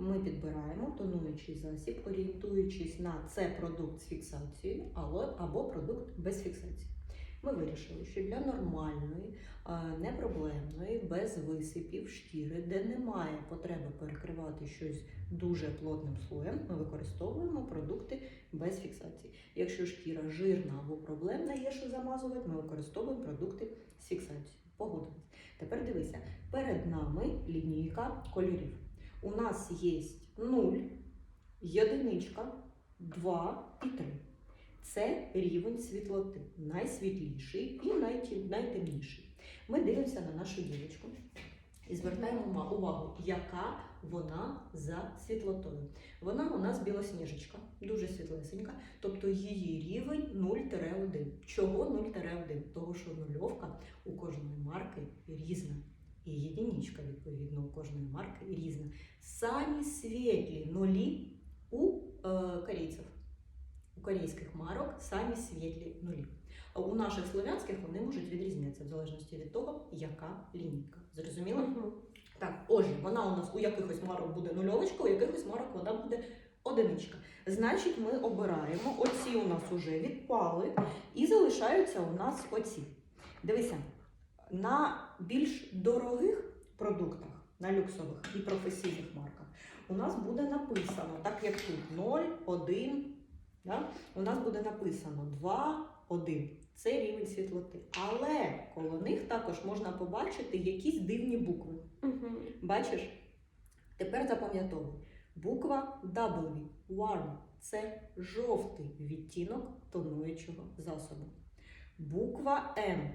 Ми підбираємо тонуючий засіб, орієнтуючись на це продукт з фіксацією або- продукт без фіксації. Ми вирішили, що для нормальної, непроблемної, без висипів шкіри, де немає потреби перекривати щось дуже плотним слоєм, ми використовуємо продукти без фіксації. Якщо шкіра жирна або проблемна, є що замазувати, ми використовуємо продукти з фіксацією. Погодились. Тепер дивися, перед нами лінійка кольорів. У нас є 0, єдиничка, 2 і 3. Це рівень світлоти, найсвітліший і найтемніший. Ми дивимося на нашу дівчинку і звертаємо увагу, яка вона за світлотою. Вона у нас білосніжечка, дуже світлесенька, тобто її рівень 0-1. Чого 0-1? Того, що нульовка у кожної марки різна. І єдиничка, відповідно, у кожної марки різна. Самі світлі нулі у е, корейців. У корейських марок самі світлі нулі. А у наших слов'янських вони можуть відрізнятися в залежності від того, яка лінійка. Зрозуміло? Так, отже, вона у нас у якихось марок буде нульовочка, у якихось марок вона буде одиничка. Значить, ми обираємо, оці у нас уже відпали, і залишаються у нас оці. Дивися, на більш дорогих продуктах, на люксових і професійних марках, у нас буде написано, так як тут 0, 1, да? у нас буде написано 2, 1. Це рівень світлоти. Але коло них також можна побачити якісь дивні букви. Бачиш? Тепер запам'ятовуй. Буква W, warm, це жовтий відтінок тонуючого засобу. Буква М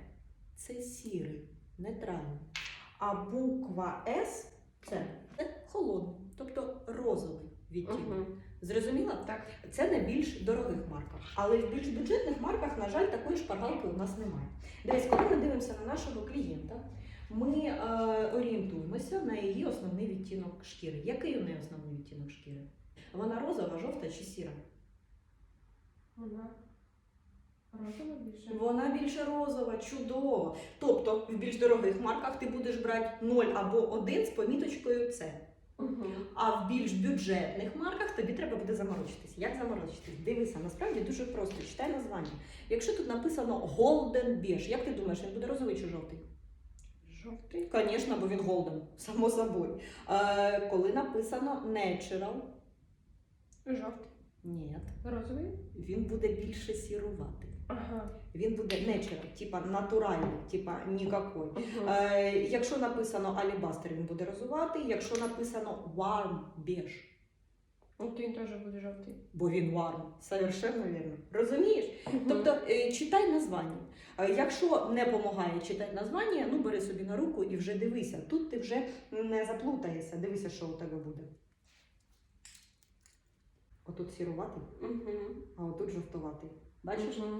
це сірий, нейтральний. А буква С це, холодний, тобто розовий відтінок. Зрозуміла? Так. Це на більш дорогих марках. Але в більш бюджетних марках, на жаль, такої шпаргалки у нас немає. Дивись, коли ми дивимося на нашого клієнта, ми е, орієнтуємося на її основний відтінок шкіри. Який у неї основний відтінок шкіри? Вона розова, жовта чи сіра? Вона розова більше. Вона більше розова, чудово. Тобто в більш дорогих марках ти будеш брати 0 або 1 з поміточкою С. А в більш бюджетних марках тобі треба буде заморочитись. Як заморочитись? Дивися, насправді дуже просто. Читай названня. Якщо тут написано Golden Beige, як ти думаєш, він буде розовий чи жовтий? Жовтий. Звісно, бо він голден, само собою. Е, коли написано Natural, Жовтий. ні, Розовий. він буде більше сіруватий. Ага. Він буде natural, типа натуральний, типа нікакой. Мгм. Е, якщо написано Alibastер, він буде розуватий. Якщо написано Warm Beige, От він теж буде жовтий. бо він warm, совершенно вірно. Розумієш? Тобто е, читай названня. Е, Якщо не допомагає читати названня, ну бери собі на руку і вже дивися. Тут ти вже не заплутаєшся. Дивися, що у тебе буде. Отут сіруватий, Мгм. а отут жовтуватий. Бачиш? Мгм.